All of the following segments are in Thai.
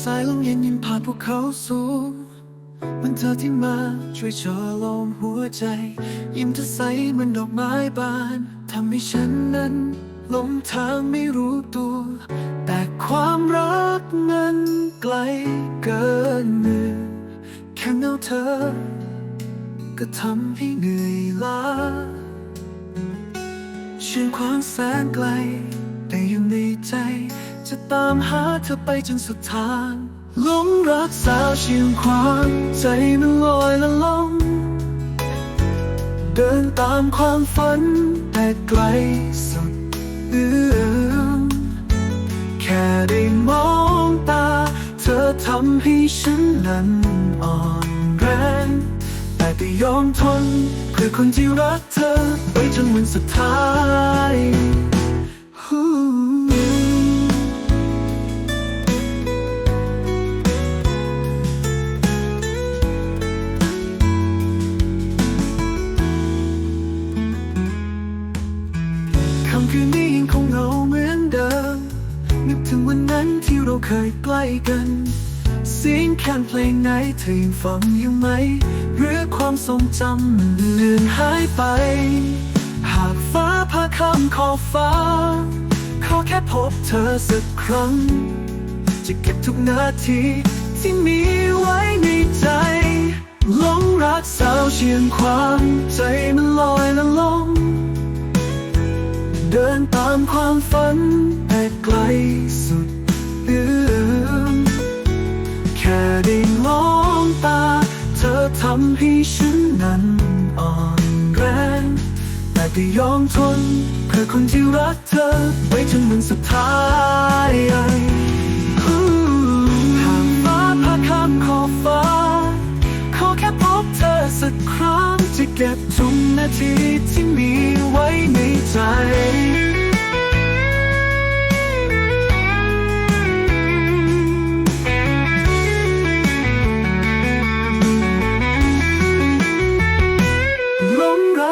สายลมเย็นยินผ่านพวกเขาสู่มันเธอที่มาช่วยชะลมหัวใจ ยิ้มเธอใสเหมือนดอกไม้บานทำให้ฉันนั้นหลงทางไม่รู้ตัว แต่ความรักนั้นไกลเกินมือแค่เงาเธอ ก็ทำให้เหนื่อยล้าเชื่อความแสนไกล จะตามหาเธอไปจนสุดทางหลงรักสาวเชียงควางใจมันลอยละล่องเดินตามความฝันแต่ไกลสุดเอื้อมแค่ได้มองตา เธอทำให้ฉันนั้นอ่อนแรง แต่ก็ยอมทนเพื่อคนที่รักเธอไปจนวันสุดท้าย ยังคงเหงาเหมือนเดิม นึกถึงวันนั้นที่เราเคยใกล้กัน เสียงแคนเพลงไหนเธอยังฟังอยู่ไหม หรือความทรงจำมันเลือนหายไป หากฟ้าพาข้ามขอบฟ้า ขอแค่พบเธอสักครั้ง จะเก็บทุกนาทีที่มีไว้ในใจหลงรักสาวเชียงควางใจ ความฝันแต่ไกลสุดเอื้อมแค่ได้มองตา เธอทำให้ฉันนั้นอ่อนแรง แต่ก็ยอมทนเพื่อคนที่รักเธอไว้จนวันสุดท้ายหากฟ้าพาข้ามขอบฟ้า ขอแค่พบเธอสักครั้งจะเก็บทุกนาทีที่มีไว้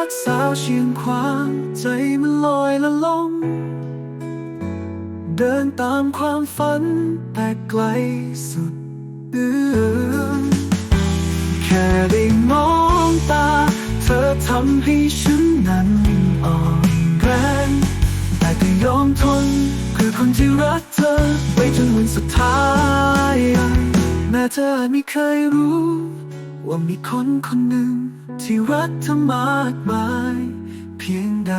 กสาวเชียงควางใจมันลอยละล่องเดินตามความฝันแต่ไกลสุดเอื้อมแค่ได้มองตา เธอทำให้ฉันนั้นอ่อนแรงแต่ก็ยอมทนเพื่อคนที่รักเธอ ไปจนวันสุดท้าย แม้เธออาจไม่เคยรู้ ว่ามีคนคนหนึ่ง ที่รักเธอมากมาย เพียงใด